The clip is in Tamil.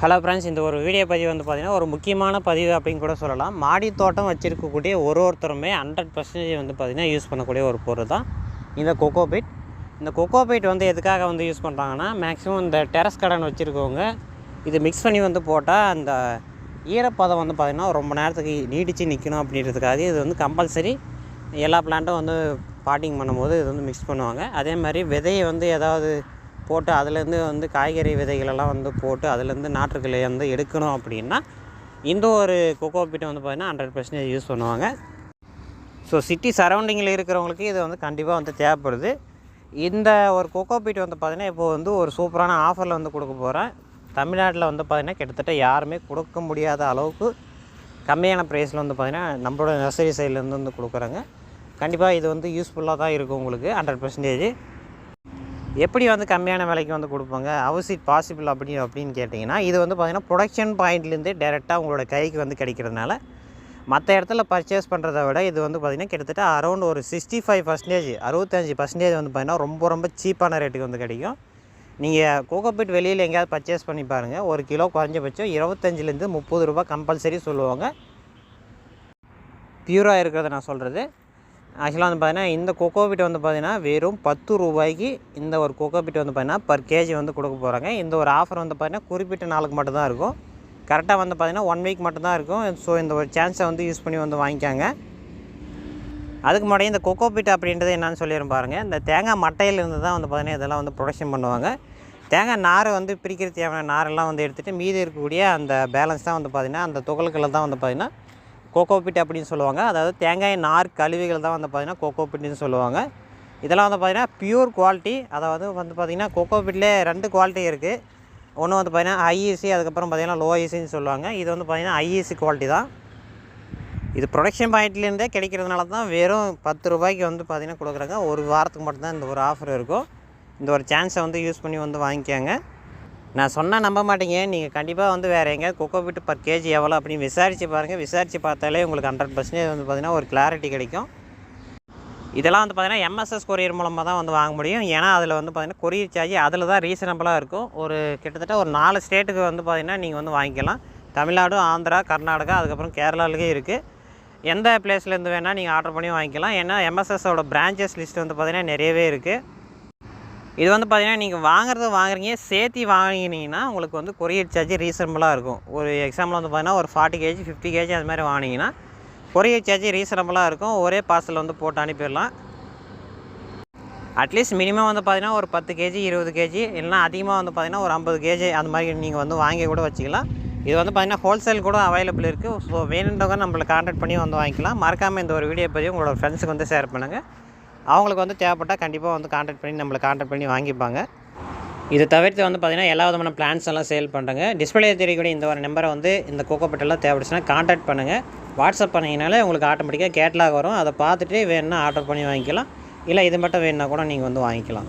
ஹலோ ஃப்ரெண்ட்ஸ் இந்த ஒரு வீடியோ பதிவு வந்து பார்த்திங்கன்னா ஒரு முக்கியமான பதிவு அப்படின்னு கூட சொல்லலாம். மாடி தோட்டம் வச்சுருக்கக்கூடிய ஒரு ஒருத்தருமே ஹண்ட்ரட் பர்சன்டேஜ் வந்து பார்த்திங்கன்னா யூஸ் பண்ணக்கூடிய ஒரு பொருள் தான் இந்த கொக்கோபீட் இந்த கொக்கோபீட் வந்து எதுக்காக வந்து யூஸ் பண்ணுறாங்கன்னா மேக்ஸிமம் இந்த டெரஸ் கடன் வச்சுருக்கவங்க இது மிக்ஸ் பண்ணி வந்து போட்டால் அந்த ஈரப்பதம் வந்து பார்த்திங்கன்னா ரொம்ப நேரத்துக்கு நீடித்து நிற்கணும் அப்படின்றதுக்காக இது வந்து கம்பல்சரி எல்லா பிளான்ட்டும் வந்து பாட்டிங் பண்ணும்போது இது வந்து மிக்ஸ் பண்ணுவாங்க. அதே மாதிரி விதையை வந்து ஏதாவது போட்டு அதுலேருந்து வந்து காய்கறி விதைகளெல்லாம் வந்து போட்டு அதுலேருந்து நாற்றுக்களை வந்து எடுக்கணும் அப்படின்னா இந்த ஒரு கொக்கோ பீட்டை வந்து பார்த்திங்கன்னா ஹண்ட்ரட் பர்சன்டேஜ் யூஸ் பண்ணுவாங்க. ஸோ சிட்டி சரௌண்டிங்கில் இருக்கிறவங்களுக்கு இது வந்து கண்டிப்பாக வந்து தேவைப்படுது. இந்த ஒரு கொக்கோ பீட் வந்து பார்த்திங்கன்னா இப்போது வந்து ஒரு சூப்பரான ஆஃபரில் வந்து கொடுக்க போகிறேன் தமிழ்நாட்டில் வந்து பார்த்திங்கன்னா கிட்டத்தட்ட யாருமே கொடுக்க முடியாத அளவுக்கு கம்மியான ப்ரைஸில் வந்து பார்த்திங்கன்னா நம்மளோட நர்சரி சைட்லேருந்து வந்து கொடுக்குறாங்க. கண்டிப்பாக இது வந்து யூஸ்ஃபுல்லாக தான் இருக்கும் உங்களுக்கு ஹண்ட்ரட் பர்சன்டேஜ் எப்படி வந்து கம்மியான விலைக்கு வந்து கொடுப்பாங்க? ஹவுஸ் இட் பாசிபிள் அப்படி அப்படின்னு கேட்டிங்கன்னா இது வந்து பார்த்திங்கன்னா ப்ரொடக்ஷன் பாயிண்ட்லேருந்தே டேரெக்டாக உங்களோட கைக்கு வந்து கிடைக்கிறதுனால மற்ற இடத்துல பர்ச்சேஸ் பண்ணுறத விட இது வந்து பார்த்திங்கன்னா கிட்டத்தட்ட அரௌண்ட் ஒரு சிக்ஸ்டி ஃபைவ் பர்சன்டேஜ் அறுபத்தஞ்சி பர்சன்டேஜ் வந்து பார்த்திங்கன்னா ரொம்ப ரொம்ப சீப்பான ரேட்டுக்கு வந்து கிடைக்கும். நீங்கள் கோகோபீட் வெளியில் எங்கேயாவது பர்ச்சேஸ் பண்ணி பாருங்கள் ஒரு கிலோ குறைஞ்சபட்சம் இருபத்தஞ்சிலேருந்து முப்பது ரூபா கம்பல்சரி சொல்லுவாங்க. பியூராக இருக்கிறத நான் சொல்கிறது ஆக்சுவலாக வந்து பார்த்தீங்கன்னா இந்த கொக்கோ பிட் வந்து பார்த்தீங்கன்னா வெறும் பத்து ரூபாய்க்கு இந்த ஒரு கொக்கோ கொக்கோபீட் வந்து பார்த்தீங்கன்னா பர் கேஜி வந்து கொடுக்க போகிறாங்க இந்த ஒரு ஆஃபர் வந்து பார்த்தீங்கன்னா குறிப்பிட்ட நாளுக்கு மட்டும்தான் இருக்கும். கரெக்டாக வந்து பார்த்தீங்கன்னா ஒன் வீக் மட்டும்தான் இருக்கும். ஸோ இந்த ஒரு சான்ஸை வந்து யூஸ் பண்ணி வந்து வாங்கிக்காங்க. அதுக்கு முன்னாடி இந்த கொக்கோ கொக்கோபீட் அப்படின்றது என்னென்னு சொல்லிடும் பாருங்கள் இந்த தேங்காய் மட்டையிலேருந்து தான் வந்து பார்த்தீங்கன்னா இதெல்லாம் வந்து ப்ரொடக்ஷன் பண்ணுவாங்க. தேங்காய் நாரை வந்து பிரிக்கிற தேவையான நாரெல்லாம் வந்து எடுத்துகிட்டு மீதி இருக்கக்கூடிய அந்த பேலன்ஸ் தான் வந்து பார்த்திங்கன்னா அந்த துகள்களை தான் வந்து பார்த்திங்கன்னா கோகோபிட் அப்படின்னு சொல்லுவாங்க. அதாவது தேங்காய் நார் கழிவுகள் தான் வந்து பார்த்திங்கன்னா கோகோபிட்னு சொல்லுவாங்க. இதெல்லாம் வந்து பார்த்திங்கன்னா பியூர் குவாலிட்டி அதாவது வந்து பார்த்திங்கன்னா கோகோபிட்லேயே ரெண்டு குவாலிட்டி இருக்குது ஒன்று வந்து பார்த்திங்கன்னா ஐஇசி அதுக்கப்புறம் பார்த்திங்கன்னா லோ ஐசின்னு சொல்லுவாங்க. இது வந்து பார்த்திங்கன்னா ஐஇசி குவாலிட்டி தான். இது ப்ரொடக்ஷன் பாயிண்ட்லேருந்தே கிடைக்கிறதுனால தான் வெறும் பத்து ரூபாய்க்கு வந்து பார்த்திங்கன்னா கொடுக்குறாங்க. ஒரு வாரத்துக்கு மட்டும்தான் இந்த ஒரு ஆஃபர் இருக்கும். இந்த ஒரு சான்ஸை வந்து யூஸ் பண்ணி வந்து வாங்கிக்கோங்க. நான் சொன்னால் நம்ப மாட்டீங்க. நீங்கள் கண்டிப்பாக வந்து வேறு எங்கேயாவது கொக்கோ பிட்டு பர் கேஜி எவ்வளோ அப்படின்னு விசாரித்து பாருங்கள் விசாரித்து பார்த்தாலே உங்களுக்கு ஹண்ட்ரட் பர்சன்டேஜ் வந்து பார்த்திங்கன்னா ஒரு கிளாரிட்டி கிடைக்கும். இதெல்லாம் வந்து பார்த்திங்கன்னா எம்எஸ்எஸ் கொரியர் மூலமாக தான் வந்து வாங்க முடியும். ஏன்னா அதில் வந்து பார்த்திங்கன்னா கொரியர் சார்ஜ் அதில் தான் ரீசனபிளாக இருக்கும். ஒரு கிட்டத்தட்ட ஒரு நாலு ஸ்டேட்டுக்கு வந்து பார்த்திங்கன்னா நீங்கள் வந்து வாங்கிக்கலாம். தமிழ்நாடு ஆந்திரா கர்நாடகா அதுக்கப்புறம் கேரளாலுக்கே இருக்குது எந்த பிளேஸ்லேருந்து வேணால் நீங்கள் ஆர்டர் பண்ணி வாங்கிக்கலாம். ஏன்னா எம்எஸ்எஸோட பிரான்ச்சஸ் லிஸ்ட் வந்து பார்த்திங்கன்னா நிறையவே இருக்குது இது வந்து பார்த்தீங்கன்னா நீங்கள் வாங்குறது வாங்குறீங்க சேர்த்தி வாங்கினீங்கன்னா உங்களுக்கு வந்து கொரியர் சார்ஜ் ரீசனபுளாக இருக்கும். ஒரு எக்ஸாம்பிள் வந்து பார்த்தீங்கன்னா ஒரு ஃபார்ட்டி கேஜி ஃபிஃப்டி கேஜி அது மாதிரி வாங்கினீங்கன்னா கொரியர் சார்ஜ் ரீசனபுளாக இருக்கும். ஒரே பார்சல் வந்து போட்டு அனுப்பிடலாம். அட்லீஸ்ட் மினிமம் வந்து பார்த்தீங்கன்னா ஒரு பத்து கேஜி இருபது கேஜி இல்லைனா அதிகமாக வந்து பார்த்தீங்கன்னா ஒரு ஐம்பது கேஜி அந்த மாதிரி நீங்கள் வந்து வாங்கி கூட வச்சுக்கலாம். இது வந்து பார்த்திங்கன்னா ஹோல்சேல் கூட அவைலபிள் இருக்குது ஸோ வேணுன்றவங்க நம்மளை கான்டாக்ட் பண்ணி வந்து வாங்கிக்கலாம். மறக்காமல் இந்த ஒரு வீடியோ பற்றி உங்களோட ஃப்ரெண்ட்ஸுக்கு வந்து ஷேர் பண்ணுங்கள் அவங்களுக்கு வந்து தேவைப்பட்டால் கண்டிப்பாக வந்து காண்டாக்ட் பண்ணி நம்மளை காண்டாக்ட் பண்ணி வாங்கிப்பாங்க. இது தவிர்த்து வந்து பார்த்திங்கன்னா எல்லா விதமான பிளான்ஸ் எல்லாம் சேல் பண்ணுறாங்க டிஸ்பிளே தெரியக்கூடிய இந்த ஒரு நம்பரை வந்து இந்த கோகோப்பட்டெல்லாம் தேவைப்படுச்சுன்னா காண்டாக்ட் பண்ணுங்கள் வாட்ஸ்அப் பண்ணிங்கனாலே உங்களுக்கு ஆட்டோமேட்டிக்காக கேட்லாக் வரும். அதை பார்த்துட்டு வேணுன்னா ஆர்டர் பண்ணி வாங்கிக்கலாம். இல்லை இது மட்டும் வேணுன்னா கூட நீங்கள் வந்து வாங்கிக்கலாம்.